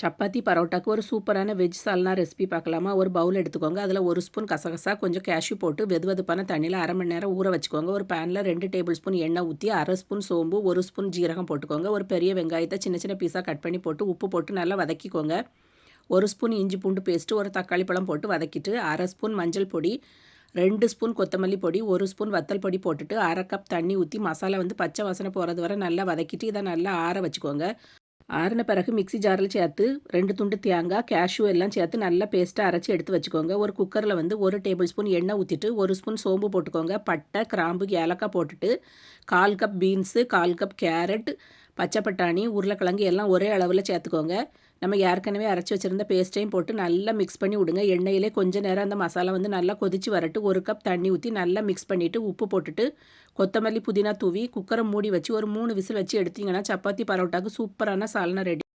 சப்பாத்தி பரோட்டாக்கு ஒரு சூப்பரான வெஜ் சால்னா ரெசிபி பார்க்கலாமா? ஒரு பவுல் எடுத்துக்கோங்க. அதில் ஒரு ஸ்பூன் கசகசா கொஞ்சம் கேஷ்யூ போட்டு வெது வெதுப்பான தண்ணியில் அரை மணி நேரம் ஊற வச்சுக்கோங்க. ஒரு பேனில் ரெண்டு டேபிள் ஸ்பூன் எண்ணெய் ஊற்றி அரை ஸ்பூன் சோம்பு ஒரு ஸ்பூன் ஜீரகம் போட்டுக்கோங்க. ஒரு பெரிய வெங்காயத்தை சின்ன சின்ன பீஸாக கட் பண்ணி போட்டு உப்பு போட்டு நல்லா வதக்கிக்கோங்க. ஒரு ஸ்பூன் இஞ்சி பூண்டு பேஸ்ட்டு ஒரு தக்காளி பழம் போட்டு வதக்கிட்டு அரை ஸ்பூன் மஞ்சள் பொடி ரெண்டு ஸ்பூன் கொத்தமல்லி பொடி ஒரு ஸ்பூன் வத்தல் பொடி போட்டுட்டு அரை கப் தண்ணி ஊற்றி மசாலா வந்து பச்சை வாசனை போகிறது வரை நல்லா வதக்கிட்டு இதை நல்லா ஆற வச்சுக்கோங்க. ஆறின பிறகு மிக்சி ஜாரில் சேர்த்து ரெண்டு துண்டு தேங்காய் கேஷ்யூ எல்லாம் சேர்த்து நல்லா பேஸ்ட்டாக அரைச்சி எடுத்து வச்சுக்கோங்க. ஒரு குக்கரில் வந்து ஒரு டேபிள் ஸ்பூன் எண்ணெய் ஊற்றிட்டு ஒரு ஸ்பூன் சோம்பு போட்டுக்கோங்க. பட்டை கிராம்பு ஏலக்காய் போட்டுட்டு கால் கப் பீன்ஸு கால் கப் கேரட் பச்சை பட்டாணி உருளைக்கிழங்கு எல்லாம் ஒரே அளவில் சேர்த்துக்கோங்க. நம்ம ஏற்கனவே அரைச்சி வச்சுருந்த பேஸ்ட்டையும் போட்டு நல்லா மிக்ஸ் பண்ணி விடுங்க. எண்ணெயிலே கொஞ்சம் நேரம் அந்த மசாலா வந்து நல்லா கொதித்து வரட்டு. ஒரு கப் தண்ணி ஊற்றி நல்லா மிக்ஸ் பண்ணிவிட்டு உப்பு போட்டுட்டு கொத்தமல்லி புதினா தூவி குக்கரை மூடி வச்சு ஒரு மூணு விசில் வச்சு எடுத்தீங்கன்னா சப்பாத்தி பரோட்டாக்கு சூப்பரான சால்னா ரெடி